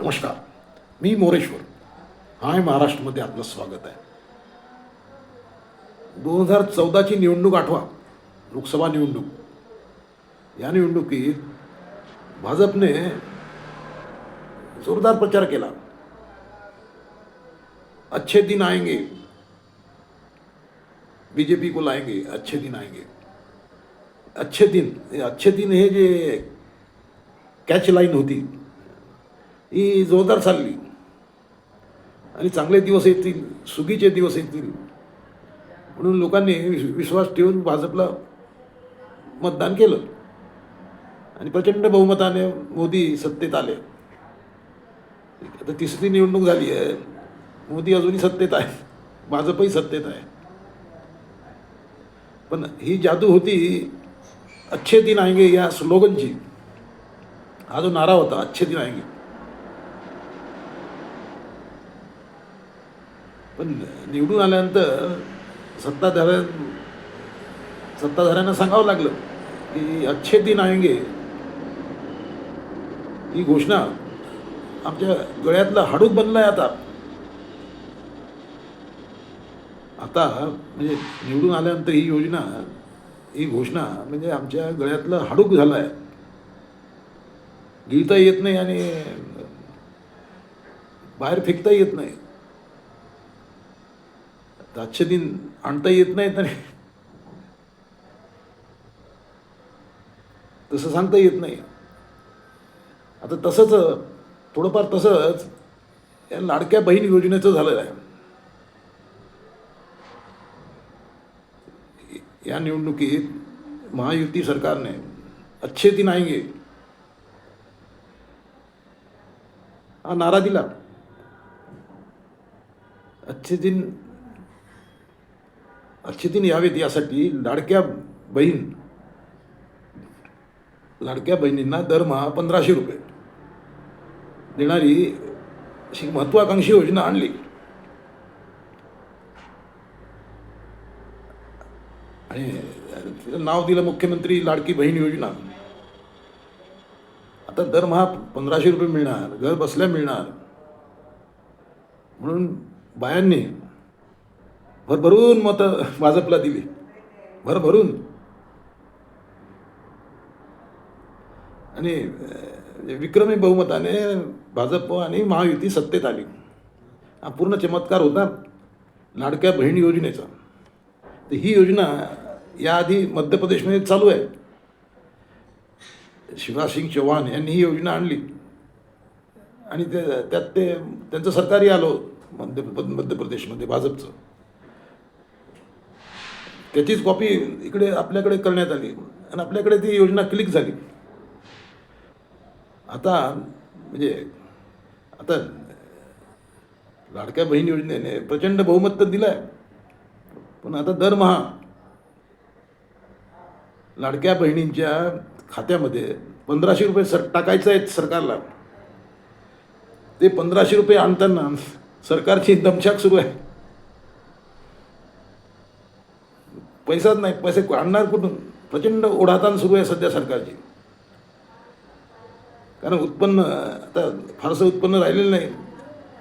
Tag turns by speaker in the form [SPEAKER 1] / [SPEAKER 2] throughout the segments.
[SPEAKER 1] नमस्कार मी मोरेश्वर. हाय महाराष्ट्रमध्ये आपलं स्वागत आहे. दोन हजार चौदाची निवडणूक आठवा लोकसभा निवडणूक. या निवडणुकीत भाजपने जोरदार प्रचार केला. अच्छे दिन आएंगे बीजेपी को लाएंगे अच्छे दिन आएंगे अच्छे दिन हे अच्छे दिन हे जे कॅच लाईन होती ही जोरदार चालली. आणि चांगले दिवस येतील सुगीचे दिवस येतील. म्हणून लोकांनी विश्वास ठेवून भाजपला मतदान केलं. आणि प्रचंड बहुमताने मोदी सत्तेत आले. आता तिसरी निवडणूक झाली आहे. मोदी अजूनही सत्तेत आहे. भाजपही सत्तेत आहे. पण ही जादू होती अच्छे दिन आएंगे या स्लोगनची हा जो नारा होता अच्छे दिन आएंगे. निवडून आल्यानंतर सत्ताधाऱ्या सत्ताधाऱ्यांना सांगावं लागलं की अच्छे दिन आएंगे ही घोषणा आमच्या गळ्यातला हाडूक बनला आहे आता. आता म्हणजे निवडून आल्यानंतर ही योजना ही घोषणा म्हणजे आमच्या गळ्यातलं हाडूक झालं आहे गिळता येत नाही आणि बाहेर फेकता येत नाही. आजचे दिन आणता येत नाहीत आणि तसं सांगता येत नाही. आता तसंच थोडंफार तसंच या लाडक्या बहीण योजनेचं झालेलं आहे. या निवडणुकीत महायुती सरकारने अच्छे दिन आएंगे हा नारा दिला. अच्छे दिन अच्छे यावेत यासाठी लाडक्या बहीण लाडक्या बहिणींना दरमहा पंधराशे रुपये देणारी अशी महत्वाकांक्षी योजना आणली. आणि तिचं नाव दिलं मुख्यमंत्री लाडकी बहीण योजना. आता दरमहा पंधराशे रुपये मिळणार घर बसल्या मिळणार. म्हणून बायांनी भरभरून मतं भाजपला दिली. भरभरून. आणि विक्रमी बहुमताने भाजप आणि महायुती सत्तेत आली. हा पूर्ण चमत्कार होता लाडक्या बहीण योजनेचा. तर ही योजना याआधी मध्य प्रदेशमध्ये चालू आहे. शिवराज सिंग चौहान यांनी ही योजना आणली. आणि त्यात ते त्यांचं सरकारही आलं मध्य मध्य प्रदेशमध्ये भाजपचं. त्याचीच कॉपी इकडे आपल्याकडे करण्यात आली. आणि आपल्याकडे ती योजना क्लिक झाली. आता म्हणजे आता लाडक्या बहीण योजनेने प्रचंड बहुमत तर दिलं आहे पण आता दरमहा लाडक्या बहिणींच्या खात्यामध्ये पंधराशे रुपये सर टाकायचं आहेत सरकारला. ते पंधराशे रुपये आणताना सरकारची दमछाक सुरू आहे. पैसाच नाही पैसे आणणार कुठून? प्रचंड ओढाताण सुरू आहे सध्या सरकारची. कारण उत्पन्न आता फारसं उत्पन्न राहिलेलं नाही.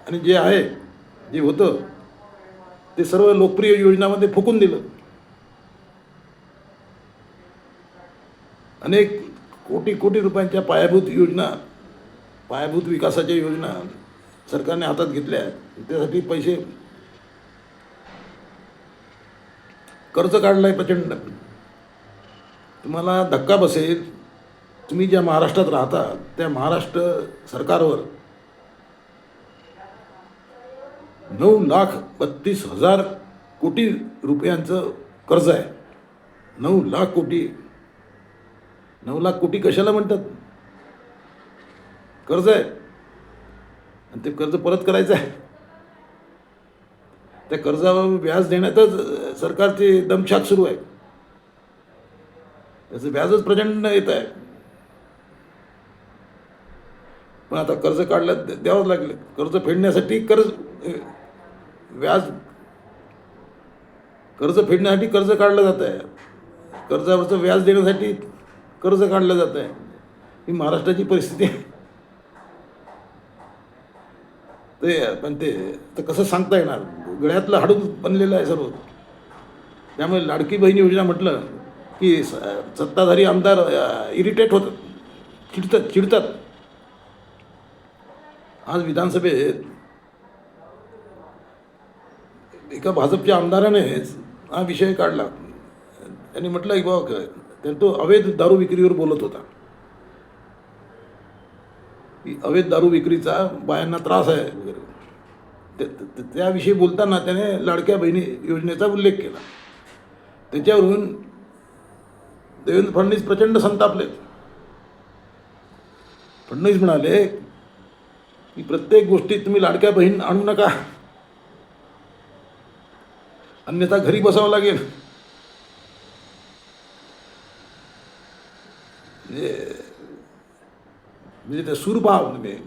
[SPEAKER 1] आणि जे आहे जे होतं ते सर्व लोकप्रिय योजनामध्ये फुकून दिलं. अनेक कोटी कोटी रुपयांच्या पायाभूत योजना पायाभूत विकासाच्या योजना सरकारने हातात घेतल्या आहेत. त्यासाठी पैसे कर्ज काढलं आहे प्रचंड. तुम्हाला धक्का बसेल. तुम्ही ज्या महाराष्ट्रात राहता त्या महाराष्ट्र सरकारवर नऊ लाख बत्तीस हजार कोटी रुपयांचं कर्ज आहे. नऊ लाख कोटी. नऊ लाख कोटी कशाला म्हणतात? कर्ज आहे. आणि ते कर्ज परत करायचं आहे. त्या कर्जावर व्याज देण्यातच सरकारची दमछाक सुरू आहे. त्याचं व्याजच प्रचंड येत आहे. पण आता कर्ज काढलं द्यावंच लागलं. कर्ज फेडण्यासाठी कर्ज व्याज कर्ज फेडण्यासाठी कर्ज काढलं जात आहे. कर्जावरचं व्याज देण्यासाठी कर्ज काढलं जात आहे. ही महाराष्ट्राची परिस्थिती आहे. ते पण ते तर कसं सांगता येणार? गळ्यातलं हाडून बनलेलं आहे सर्व. त्यामुळे लाडकी बहीण योजना म्हटलं की स- सत्ताधारी आमदार इरिटेट होतात. चिडतात चिडतात. आज विधानसभेत एका भाजपच्या आमदाराने हा विषय काढला. त्यांनी म्हटलं की बाबा तर तो अवैध दारू विक्रीवर बोलत होता. की अवैध दारू विक्रीचा बायांना त्रास आहे. वगैरे त्याविषयी बोलताना त्याने लाडक्या बहिणी योजनेचा उल्लेख केला. त्याच्यावरून देवेंद्र फडणवीस प्रचंड संतापले फडणवीस म्हणाले की प्रत्येक गोष्टीत तुम्ही लाडक्या बहीण आणू नका. अन्यथा घरी बसावं लागेल. म्हणजे म्हणजे ते सूर पहा म्हणजे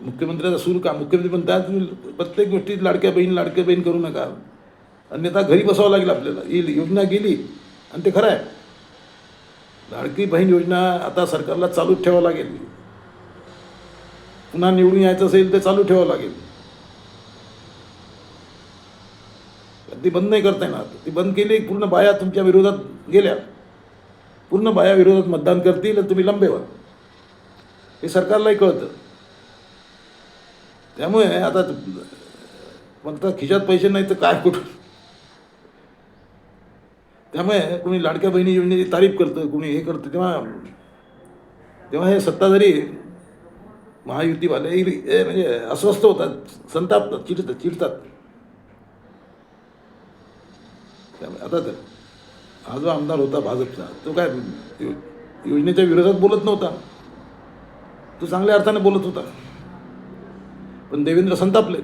[SPEAKER 1] मुख्यमंत्र्याचा सूर का? मुख्यमंत्री म्हणतात तुम्ही प्रत्येक गोष्टीत लाडक्या बहीण लाडक्या बहीण करू नका. अन्यथा घरी बसावं लागेल आपल्याला. ही योजना गेली आणि ते खरं आहे. लाडकी बहीण योजना आता सरकारला चालूच ठेवावं लागेल. पुन्हा निवडून यायचं असेल तर चालू ठेवावं लागेल. ती बंद नाही करता येणार. ती बंद केली पूर्ण बाया तुमच्या विरोधात गेल्या. पूर्ण बाया विरोधात मतदान करतील आणि तुम्ही लंबे व्हा हे सरकारलाही कळतं. त्यामुळे आता म्हणतात खिशात पैसे नाही तर काय कुठं? त्यामुळे कोणी लाडक्या बहिणी योजनेची तारीफ करतं कोणी हे करतं तेव्हा तेव्हा हे सत्ताधारी महायुतीवाले हे म्हणजे अस्वस्थ होतात संतापतात चिडतात चिडतात. त्यामुळे आता तर हा जो आमदार होता भाजपचा तो काय यो- योजनेच्या विरोधात बोलत नव्हता. तो चांगल्या अर्थाने बोलत होता. पण देवेंद्र संतापले.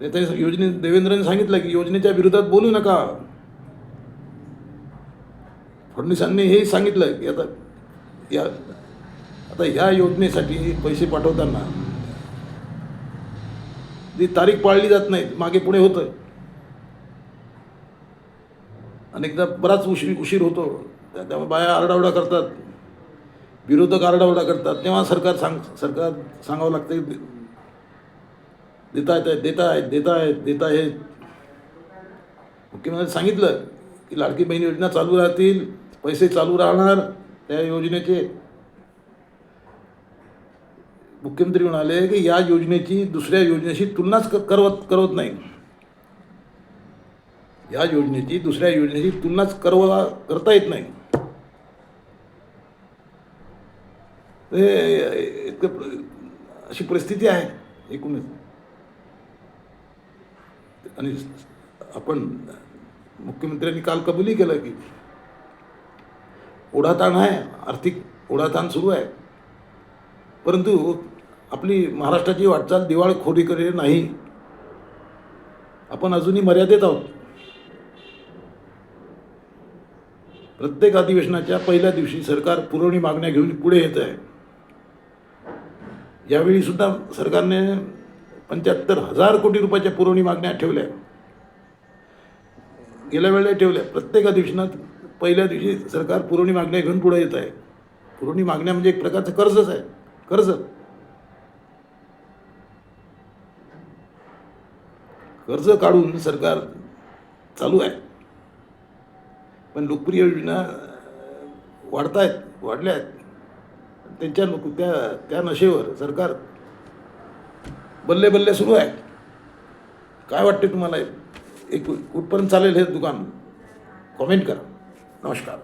[SPEAKER 1] त्याच्या योजने देवेंद्रने सांगितलं की योजनेच्या विरोधात बोलू नका. फडणवीसांनी हे सांगितलं की आता या आता ह्या योजनेसाठी पैसे पाठवताना ती तारीख पाळली जात नाही मागे पुढे होतं अनेकदा बराच उशीर उशीर होतो. त्या- त्यामुळे बाया आरडाओरडा करतात. विरोधक आरडाओरडा करतात. तेव्हा सरकार सांग सरकार सांगावं लागतं की देता येत देता आहेत देता आहेत देता आहेत मुख्यमंत्री सांगितलं की लाडकी बहीण योजना चालू राहतील. पैसे चालू राहणार त्या योजनेचे. मुख्यमंत्री म्हणाले की या योजनेची दुसऱ्या योजनेशी तुलनाच करवत करवत नाही. या योजनेची दुसऱ्या योजनेची तुलनाच करवा करता येत नाही. हे इतकं अशी परिस्थिती आहे एकूणच. आणि आपण मुख्यमंत्र्यांनी काल कबुली केलं की ओढाताण आहे आर्थिक ओढाताण सुरू आहे. परंतु आपली महाराष्ट्राची वाटचाल दिवाळखोरीकडे नाही. आपण अजूनही मर्यादेत आहोत. प्रत्येक अधिवेशनाच्या पहिल्या दिवशी सरकार पुरवणी मागण्या घेऊन पुढे येत आहे. यावेळी सुद्धा सरकारने पंच्याहत्तर हजार कोटी रुपयाच्या पुरवणी मागण्या ठेवल्या. गेल्या वेळेला ठेवल्या. प्रत्येक अधिवेशनात पहिल्या दिवशी सरकार पुरवणी मागण्या घेऊन पुढे येत आहे. पुरवणी मागण्या म्हणजे एक प्रकारचं कर्जच आहे. कर्ज. कर्ज काढून सरकार चालू आहे. पण लोकप्रिय योजना वाढत आहेत वाढल्या आहेत त्यांच्या लोक त्या त्या नशेवर सरकार बल्ले बल्ले सुरू आहे. काय वाटते तुम्हाला? एक कुठपर्यंत चालेल हे दुकान? कॉमेंट करा. नमस्कार